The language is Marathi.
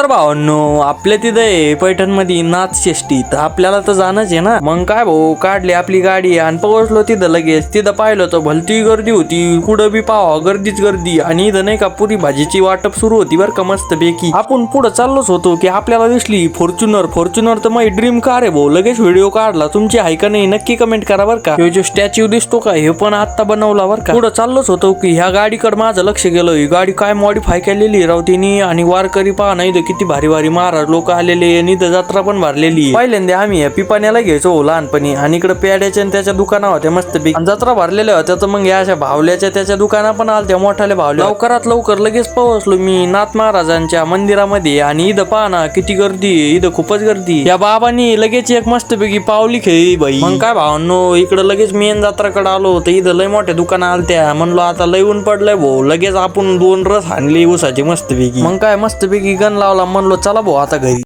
तर भावांनो आपल्या तिथं पैठणमध्ये नाच तर आपल्याला तर जाणंच आहे ना. मग काय भाऊ काढली आपली गाडी आणि पोहोचलो तिथं लगेच. तिथं पाहिलं तर भलती गर्दी होती. कुठं बी पावा गर्दीच गर्दी. आणि इथं नाही का पुरी भाजीची वाटप सुरू होती बरं का मस्त बेकी आपण पुढं चाललोच होतो की आपल्याला दिसली फॉर्च्युनर. फॉर्च्युनर तर माझी ड्रीम कार आहे भाऊ. लगेच व्हिडिओ काढला. तुमची आहे का नाही नक्की कमेंट करा बरं का. जो स्टॅच्यू दिसतो का हे पण आता बनवला बरं का. पुढं चाललोच होतो की ह्या गाडीकडे माझं लक्ष गेलं. ही गाडी काय मॉडीफाय केलेली राव आणि वारकरी पहा नाही किती भारी भारी महाराज लोक आलेले आणि इथं जत्रा पण भरलेली पहिल्यांदा आम्ही या पिपाण्याला घ्यायचो हो लहानपणी. आणि इकडे पेड्याच्या आणि त्याच्या दुकाना होत्या मस्त पैकी. जत्रा भरलेल्या होत्या तर मग या अशा भावल्याच्या त्याच्या दुकाना पण आलत्या मोठ्याल्या भावल्या. लवकरात लवकर लगेच पोहोचलो मी नाथ महाराजांच्या मंदिरामध्ये. आणि इथं पाहना ना किती गर्दी इथं खूपच गर्दी या बाबांनी लगेच एक मस्त पैकी पावली खेळली बाई. मग काय भावांनो इकडे लगेच मेन जत्राकडे आलो तर इथं लय मोठ्या दुकाना आलत्या. म्हणलो आता लय ऊन पडलंय भाऊ लगेच आपण दोन रस हाणले उसाची मस्त पैकी. मग काय मस्त पैकी गण लावला म्हणलो चला भाऊ आता घरी.